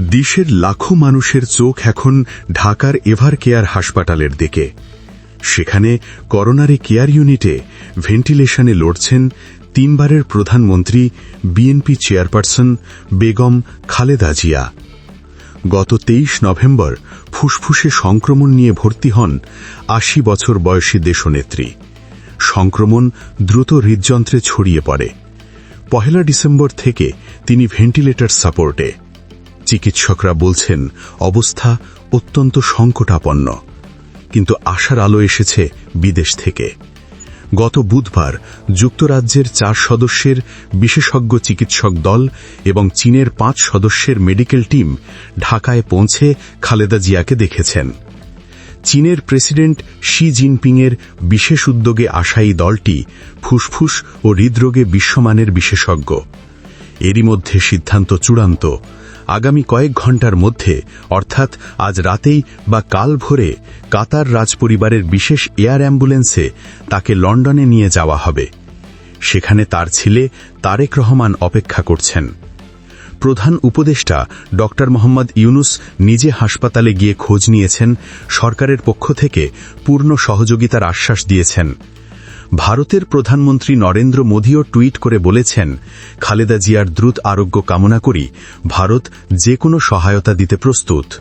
দেশের লাখো মানুষের চোখ এখন ঢাকার এভার কেয়ার হাসপাতালের দিকে। সেখানে করোনারি কেয়ার ইউনিটে ভেন্টিলেশনে লড়ছেন তিনবারের প্রধানমন্ত্রী, বিএনপি চেয়ারপারসন বেগম খালেদা জিয়া। গত তেইশ নভেম্বর ফুসফুসে সংক্রমণ নিয়ে ভর্তি হন আশি বছর বয়সী দেশনেত্রী। সংক্রমণ দ্রুত হৃদযন্ত্রে ছড়িয়ে পড়ে। পহেলা ডিসেম্বর থেকে তিনি ভেন্টিলেটর সাপোর্টে। চিকিৎসকরা বলছেন, অবস্থা অত্যন্ত সংকটাপন্ন। কিন্তু আশার আলো এসেছে বিদেশ থেকে। গত বুধবার যুক্তরাজ্যের চার সদস্যের বিশেষজ্ঞ চিকিৎসক দল এবং চীনের পাঁচ সদস্যের মেডিকেল টিম ঢাকায় পৌঁছে খালেদা জিয়াকে দেখেছেন। চীনের প্রেসিডেন্ট শি জিনপিংয়ের বিশেষ উদ্যোগে আসা এই দলটি ফুসফুস ও হৃদরোগে বিশ্বমানের বিশেষজ্ঞ। এরই মধ্যে সিদ্ধান্ত চূড়ান্ত। আগামী কয়েক ঘণ্টার মধ্যে, অর্থাৎ আজ রাতেই বা কাল ভোরে, কাতার রাজপরিবারের বিশেষ এয়ার অ্যাম্বুলেন্সে তাকে লন্ডনে নিয়ে যাওয়া হবে। সেখানে তার ছেলে তারেক রহমান অপেক্ষা করছেন। প্রধান উপদেষ্টা ড. মোহাম্মদ ইউনুস নিজে হাসপাতালে গিয়ে খোঁজ নিয়েছেন, সরকারের পক্ষ থেকে পূর্ণ সহযোগিতার আশ্বাস দিয়েছেন। ভারতের প্রধানমন্ত্রী নরেন্দ্র মোদীও টুইট করে বলেছেন, খালেদা জিয়ার দ্রুত আরোগ্য কামনা করি, ভারত যে কোনো সহায়তা দিতে প্রস্তুত।